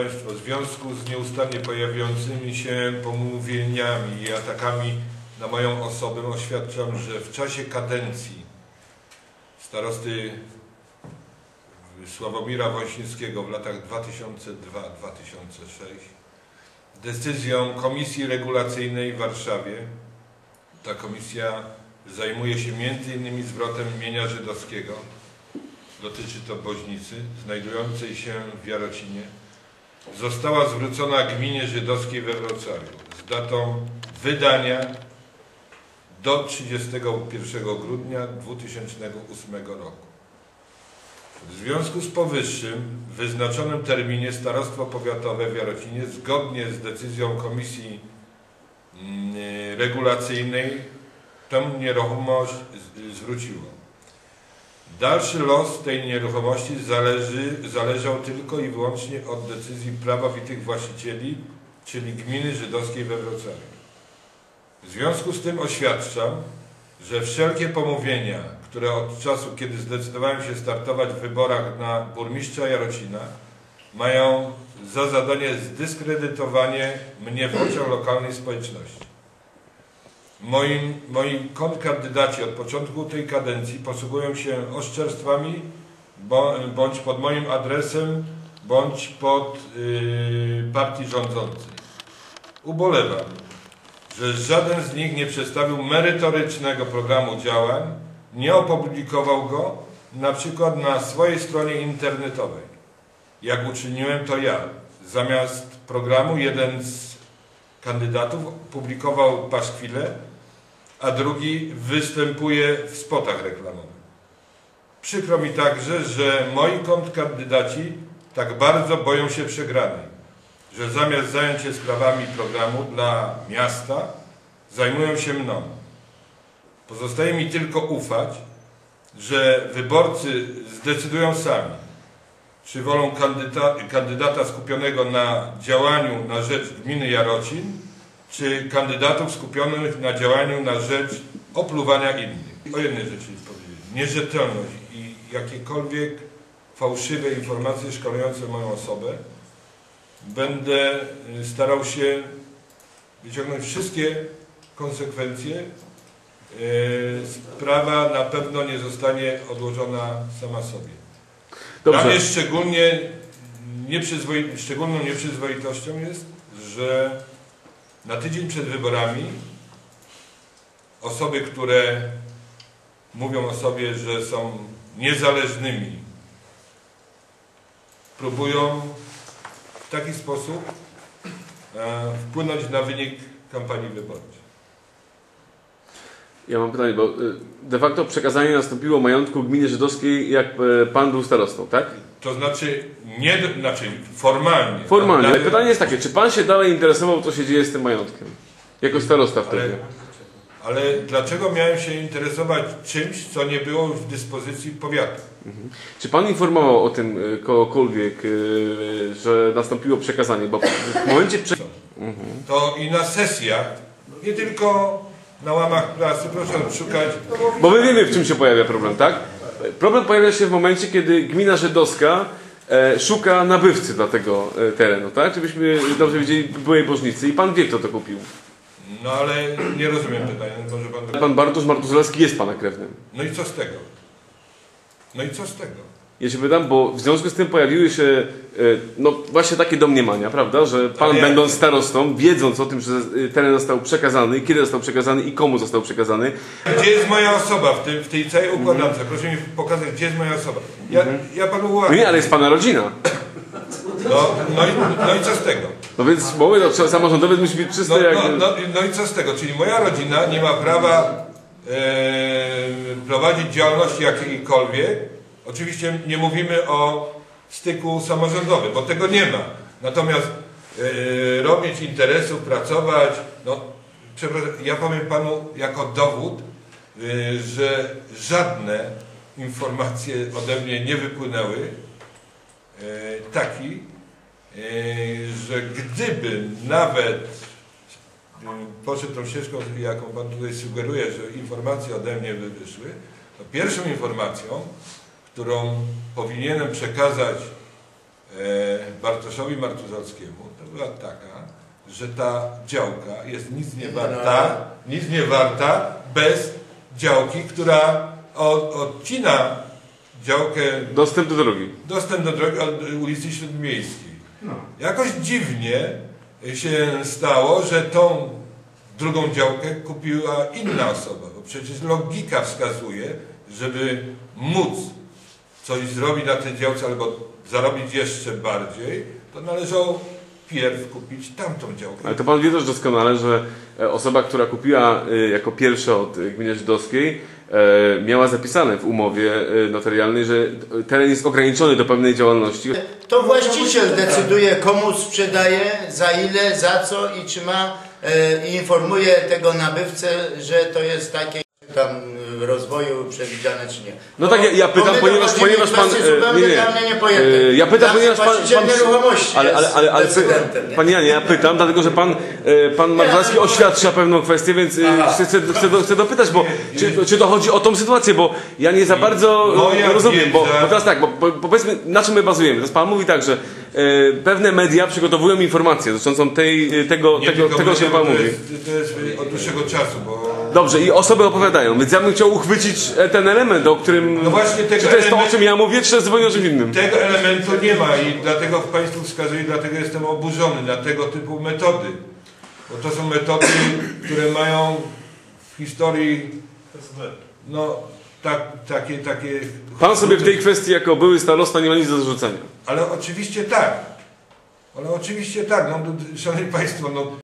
W związku z nieustannie pojawiającymi się pomówieniami i atakami na moją osobę oświadczam, że w czasie kadencji starosty Sławomira Wąsińskiego w latach 2002-2006 decyzją Komisji Regulacyjnej w Warszawie ta komisja zajmuje się m.in. zwrotem mienia żydowskiego. Dotyczy to Boźnicy, znajdującej się w Jarocinie została zwrócona gminie żydowskiej we Wrocławiu z datą wydania do 31 grudnia 2008 roku. W związku z powyższym w wyznaczonym terminie Starostwo Powiatowe w Jarocinie zgodnie z decyzją Komisji mm, Regulacyjnej tę nieruchomość zwróciło. Dalszy los tej nieruchomości zależy, zależał tylko i wyłącznie od decyzji prawowitych właścicieli, czyli gminy żydowskiej we Wrocławiu. W związku z tym oświadczam, że wszelkie pomówienia, które od czasu, kiedy zdecydowałem się startować w wyborach na burmistrza Jarocina, mają za zadanie zdyskredytowanie mnie w oczach lokalnej społeczności. Moim, moi kontrkandydaci od początku tej kadencji posługują się oszczerstwami bądź pod moim adresem, bądź pod yy, partii rządzącej. Ubolewam, że żaden z nich nie przedstawił merytorycznego programu działań, nie opublikował go na przykład na swojej stronie internetowej. Jak uczyniłem to ja. Zamiast programu jeden z kandydatów publikował paszkwile, a drugi występuje w spotach reklamowych. Przykro mi także, że moi kontrkandydaci tak bardzo boją się przegranej, że zamiast zająć się sprawami programu dla miasta, zajmują się mną. Pozostaje mi tylko ufać, że wyborcy zdecydują sami, czy wolą kandyda, kandydata skupionego na działaniu na rzecz gminy Jarocin, czy kandydatów skupionych na działaniu na rzecz opluwania innych. O jednej rzeczy powiedzieć. Nierzetelność i jakiekolwiek fałszywe informacje szkolające moją osobę będę y, starał się wyciągnąć wszystkie konsekwencje. Y, Sprawa na pewno nie zostanie odłożona sama sobie. Dla mnie Dobrze. szczególnie nieprzyzwoi, szczególną nieprzyzwoitością jest, że na tydzień przed wyborami osoby, które mówią o sobie, że są niezależnymi, próbują w taki sposób e, wpłynąć na wynik kampanii wyborczej. Ja mam pytanie, bo y, de facto przekazanie nastąpiło majątku gminy żydowskiej, jak e, pan był starostą, tak? To znaczy, nie, znaczy formalnie. Formalnie. Ale- Pytanie jest takie, czy pan się dalej interesował, co się dzieje z tym majątkiem? Jako starosta Ale, wtedy. ale dlaczego miałem się interesować czymś, co nie było w dyspozycji powiatu? Czy pan informował o tym y, kogokolwiek, y, że nastąpiło przekazanie? Bo w momencie... Prze... To i na sesjach, nie tylko na łamach prasy, proszę szukać. Bo my wiemy, w czym się pojawia problem, tak? Problem pojawia się w momencie, kiedy gmina żydowska e, szuka nabywcy dla tego e, terenu, tak? Żebyśmy dobrze wiedzieli byłej bożnicy i pan wie, kto to kupił. No ale nie rozumiem pytania, może pan... Pan Bartosz Martuzelski jest pana krewnym. No i co z tego? No i co z tego? Ja się pytam, bo w związku z tym pojawiły się e, no właśnie takie domniemania, prawda, że pan będąc starostą, wiedząc o tym, że e, teren został przekazany, kiedy został przekazany i komu został przekazany, Gdzie jest moja osoba w, tym, w tej całej układance? Proszę mi pokazać, gdzie jest moja osoba. Ja, ja panu no ułatwię. nie, ale jest pana rodzina. No, no, i, no i co z tego? No więc mówię, no, samorządowiec musi być czyste No, jak... no, no, no i co z tego? Czyli moja rodzina nie ma prawa e, prowadzić działalności jakiejkolwiek. Oczywiście nie mówimy o styku samorządowym, bo tego nie ma. Natomiast e, robić interesów, pracować, no ja powiem panu jako dowód, e, że żadne informacje ode mnie nie wypłynęły. E, taki, e, że gdyby nawet e, poszedł tą ścieżką, jaką Pan tutaj sugeruje, że informacje ode mnie wyszły, to pierwszą informacją, którą powinienem przekazać Bartoszowi Martuzalskiemu to była taka, że ta działka jest nic nie warta, nic nie warta bez działki, która od, odcina działkę Dostęp do drogi. dostęp do drogi od ulicy Śródmiejskiej. Jakoś dziwnie się stało, że tą drugą działkę kupiła inna osoba, bo przecież logika wskazuje, żeby móc coś zrobić na tej działce albo zarobić jeszcze bardziej, to należało pierw kupić tamtą działkę. Ale to pan wie też doskonale, że e, osoba, która kupiła e, jako pierwsza od e, gminy żydowskiej, miała zapisane w umowie notarialnej, że teren jest ograniczony do pewnej działalności. To właściciel decyduje komu sprzedaje, za ile, za co i czy ma i informuje tego nabywcę, że to jest takie tam rozwoju przewidziane czy nie. No tak, ja, ja pytam, ponieważ, ponieważ pan... e, dla mnie niepojęte. E, Ja pytam, ponieważ pan... pan nieruchomości ale, ale, ale, ale, nie? Panie Janie, ja pytam, dlatego że pan, e, pan Marzalski no, oświadcza pewną kwestię, więc chcę, chcę, chcę, do, chcę dopytać, bo czy, czy to chodzi o tą sytuację, bo ja nie za bardzo Moja rozumiem, bo, bo teraz tak, bo, powiedzmy, na czym my bazujemy? Teraz pan mówi tak, że pewne media przygotowują informację dotyczącą tej, tego, Nie tego, tego, o czym media, pan mówi. jest, to jest od dłuższego czasu, bo Dobrze, i osoby opowiadają, więc ja bym chciał uchwycić e, ten element, o którym... No właśnie tego czy to jest to, o czym ja mówię, czy to jest zupełnie o czymś innym? Tego elementu nie ma i dlatego Państwu wskazuję, dlatego jestem oburzony na tego typu metody. Bo to są metody, które mają w historii no, tak, takie, takie... Pan sobie w tej kwestii jako były starosta nie ma nic do zarzucenia. Ale oczywiście tak. Ale oczywiście tak. No, no, szanowni Państwo, no,